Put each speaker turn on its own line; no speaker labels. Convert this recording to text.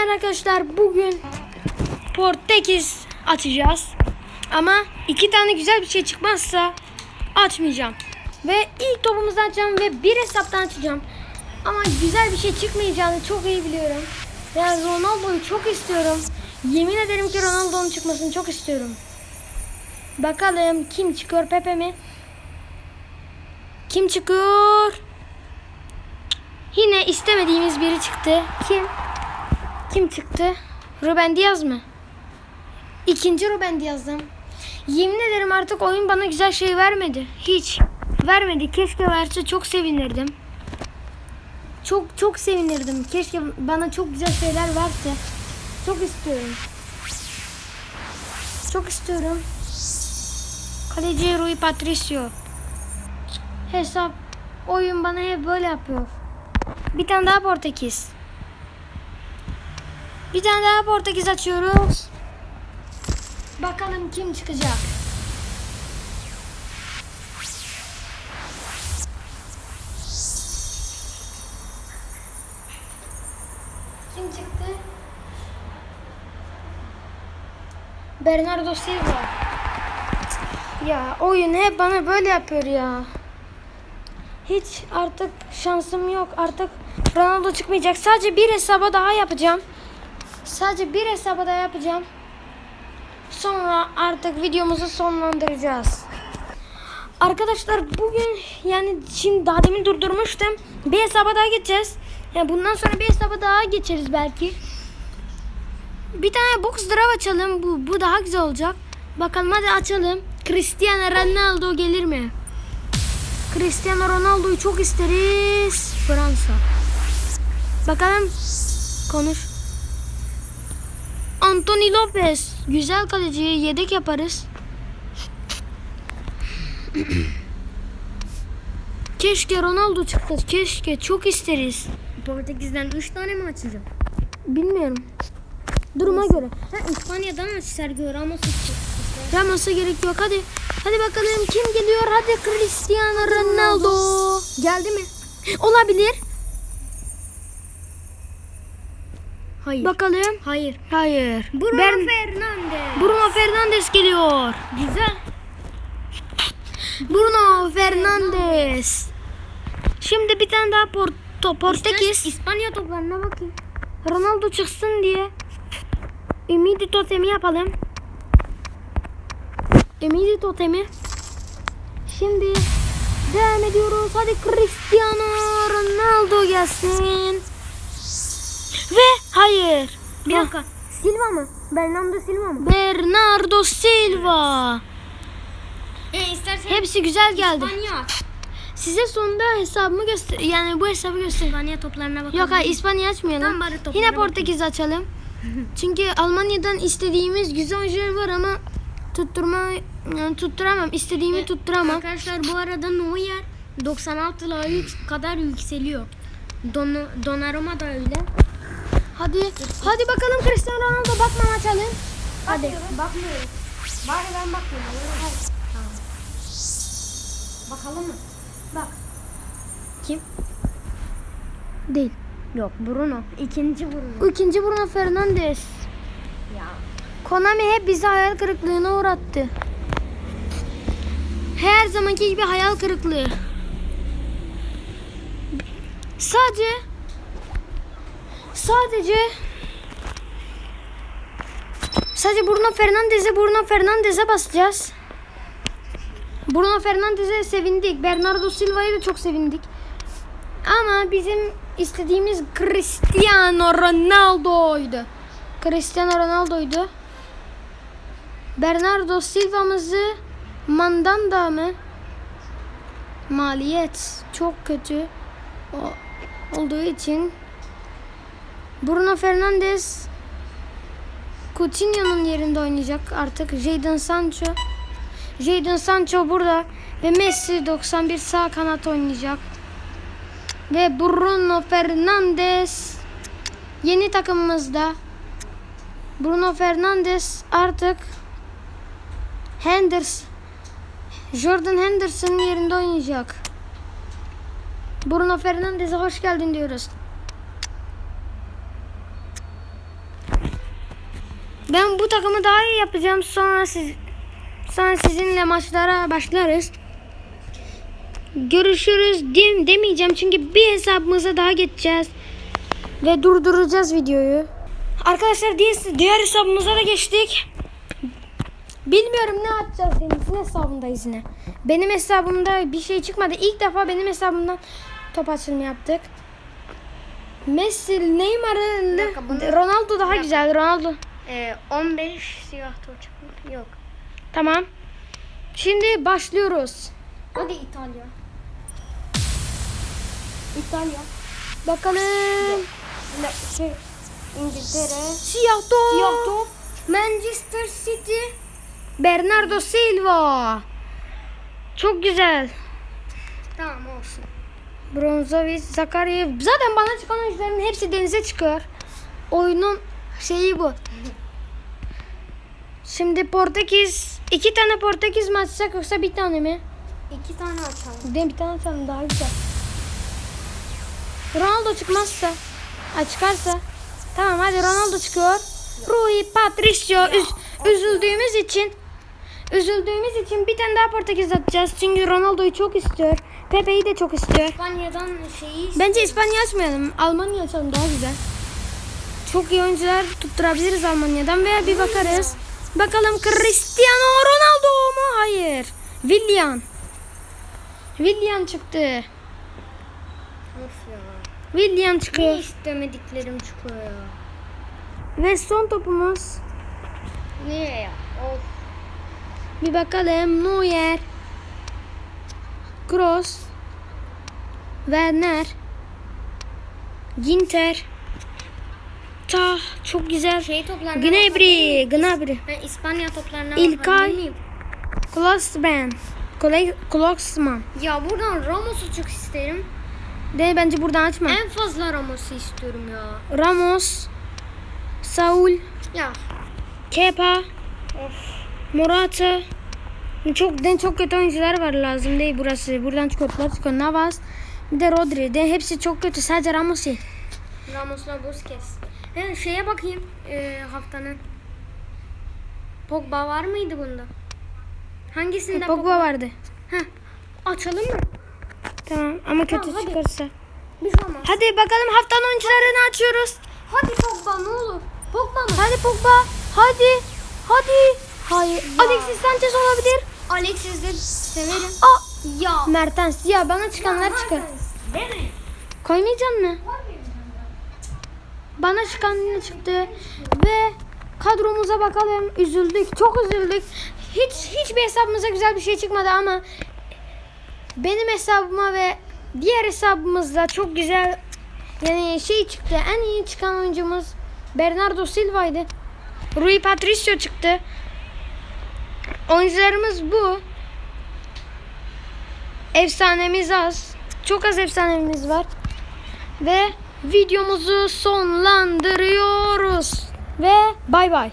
merhaba arkadaşlar. Bugün Portekiz atacağız. Ama iki tane güzel bir şey çıkmazsa atmayacağım. Ve ilk topumuzu atacağım ve bir hesaptan atacağım. Ama güzel bir şey çıkmayacağını çok iyi biliyorum. Ben Ronaldo'yu çok istiyorum. Yemin ederim ki Ronaldo'nun çıkmasını çok istiyorum. Bakalım kim çıkıyor Pepe mi? Kim çıkıyor? Yine istemediğimiz biri çıktı. Kim? Kim çıktı? Ruben Diaz mı? İkinci Ruben Diaz'dan. Yemin ederim artık oyun bana güzel şey vermedi. Hiç. Vermedi. Keşke verse çok sevinirdim. Çok çok sevinirdim. Keşke bana çok güzel şeyler verse. Çok istiyorum. Çok istiyorum. Kaleci Rui Patricio. Hesap oyun bana hep böyle yapıyor. Bir tane daha Portekiz. Bir tane daha Portekiz açıyoruz. Bakalım kim çıkacak. Kim çıktı? Bernardo Silva. Ya oyun hep bana böyle yapıyor ya. Hiç artık şansım yok. Artık Ronaldo çıkmayacak. Sadece bir hesaba daha yapacağım. Sadece bir hesaba daha yapacağım. Sonra artık videomuzu sonlandıracağız. Arkadaşlar bugün yani şimdi daha demin durdurmuştum. Bir hesaba daha geçeceğiz. Yani bundan sonra bir hesaba daha geçeriz belki. Bir tane box draw açalım. Bu, bu daha güzel olacak. Bakalım hadi açalım. Cristiano Ronaldo gelir mi? Cristiano Ronaldo'yu çok isteriz. Fransa. Bakalım. Konuş. Anthony Lopez. Güzel kaleci. Yedek yaparız. Keşke Ronaldo çıktı. Keşke. Çok isteriz.
Portekiz'den 3 tane mi açacağım?
Bilmiyorum. Duruma göre.
Ha İspanya'dan aç Sergio Ramos çıktı.
Ramos'a gerek yok. Hadi. Hadi bakalım kim geliyor? Hadi Cristiano Ronaldo. Geldi mi? Olabilir.
Hayır.
Bakalım.
Hayır.
Hayır.
Bruno
Ben-
Fernandes.
Bruno Fernandes geliyor.
Güzel.
Bruno Fernandes. Şimdi bir tane daha Porto, Portekiz.
İspanya toplarına bakayım.
Ronaldo çıksın diye. Ümidi totemi yapalım. Ümidi totemi. Şimdi devam ediyoruz. Hadi Cristiano Ronaldo gelsin. Ve hayır.
Bir
Ha,
dakika. Silva mı? Bernardo Silva mı?
Bernardo Silva.
E istersen
Hepsi güzel geldi.
İspanya.
Size sonunda hesabımı göster yani bu hesabı göster.
İspanya toplarına bakalım.
Yok hayır İspanya açmayalım.
Tamam, bari
Yine
bakayım.
Portekiz açalım. Çünkü Almanya'dan istediğimiz güzel oyuncular var ama tutturma yani tutturamam. İstediğimi tutturamam.
Arkadaşlar bu arada Neuer 96 layık kadar yükseliyor. Don Donnarumma da öyle.
Hadi hadi bakalım Cristiano Ronaldo bakmam açalım.
Hadi. Bakmıyorum. Bari ben bakmıyorum. Tamam. Bakalım mı? Bak.
Kim? Değil.
Yok Bruno. İkinci Bruno.
İkinci Bruno Fernandes.
Ya.
Konami hep bizi hayal kırıklığına uğrattı. Her zamanki gibi hayal kırıklığı. Sadece sadece sadece Bruno Fernandes'e Bruno Fernandes'e basacağız. Bruno Fernandes'e sevindik. Bernardo Silva'ya da çok sevindik. Ama bizim istediğimiz Cristiano Ronaldo'ydu. Cristiano Ronaldo'ydu. Bernardo Silva'mızı Mandanda mı? Maliyet çok kötü olduğu için Bruno Fernandes Coutinho'nun yerinde oynayacak artık. Jadon Sancho Jadon Sancho burada ve Messi 91 sağ kanat oynayacak. Ve Bruno Fernandes yeni takımımızda. Bruno Fernandes artık Henderson Jordan Henderson'ın yerinde oynayacak. Bruno Fernandes'e hoş geldin diyoruz. Ben bu takımı daha iyi yapacağım. Sonra siz sonra sizinle maçlara başlarız. Görüşürüz dem demeyeceğim çünkü bir hesabımıza daha geçeceğiz ve durduracağız videoyu. Arkadaşlar diğer, diğer hesabımıza da geçtik. Bilmiyorum ne atacağız Deniz'in hesabındayız yine. Benim hesabımda bir şey çıkmadı. İlk defa benim hesabımdan top açılımı yaptık. Messi, Neymar'ı, Ronaldo daha güzel. Ronaldo.
Ee, 15 siyah top çıkmış. Yok.
Tamam. Şimdi başlıyoruz.
Hadi İtalya. İtalya.
Bakalım.
Ne- Şey, İngiltere.
Siyah top.
Siyah top. Manchester City.
Bernardo Silva. Çok güzel.
Tamam olsun.
Bronzovic, Zakaryev. Zaten bana çıkan oyuncuların hepsi denize çıkıyor. Oyunun şeyi bu. Şimdi Portekiz. iki tane Portekiz mi açsak yoksa bir tane mi?
İki tane açalım.
De bir tane açalım daha güzel. Ronaldo çıkmazsa. Ha çıkarsa. Tamam hadi Ronaldo çıkıyor. Rui Patricio. Üz- üzüldüğümüz için üzüldüğümüz için bir tane daha Portekiz atacağız. Çünkü Ronaldo'yu çok istiyor. Pepe'yi de çok istiyor.
İspanya'dan şeyi
Bence İspanya açmayalım. Almanya açalım daha güzel. Çok iyi oyuncular tutturabiliriz Almanya'dan veya bir bakarız. Bakalım Cristiano Ronaldo mu? Hayır. Willian. Willian çıktı.
Of ya.
Willian
Ne
çıkıyor.
istemediklerim çıkıyor ya.
Ve son topumuz.
Niye ya? Of.
Bir bakalım. Neuer. Kroos. Werner. Ginter. Ta çok güzel.
Şey toplarına
Gnabry. Gnabry.
Ben İspanya toplarına
İlkay. Klosterman. Klosterman.
Ya buradan Ramos'u çok isterim.
De bence buradan açma.
En fazla Ramos'u istiyorum ya.
Ramos. Saul.
Ya.
Kepa.
Of.
Morata. Çok den çok kötü oyuncular var lazım değil burası. Buradan çıkıyorlar çıkıyor. Navas. Bir de Rodri. De hepsi çok kötü. Sadece Ramos iyi.
Ramos'la Busquets. He, şeye bakayım e, haftanın. Pogba var mıydı bunda? Hangisinde
Pogba vardı.
Heh. Açalım mı?
Tamam ama kötü
Tamam, hadi.
çıkarsa.
Bir şey olmaz.
Hadi bakalım haftanın oyuncularını açıyoruz.
Hadi Pogba ne olur. Pogba mı?
Hadi Pogba. Hadi. Hadi. Hayır.
Ya.
Alexis Sanchez olabilir.
Alexis de severim.
Aa.
Ya.
Mertens. Ya bana çıkanlar çıkar.
Değil mi?
Koymayacaksın mı? Bana çıkan ne çıktı ve kadromuza bakalım. Üzüldük. Çok üzüldük. Hiç hiçbir hesabımıza güzel bir şey çıkmadı ama benim hesabıma ve diğer hesabımızda çok güzel yani şey çıktı. En iyi çıkan oyuncumuz Bernardo Silva'ydı. Rui Patricio çıktı. Oyuncularımız bu. Efsanemiz az. Çok az efsanemiz var. Ve videomuzu sonlandırıyoruz. Ve bay bay.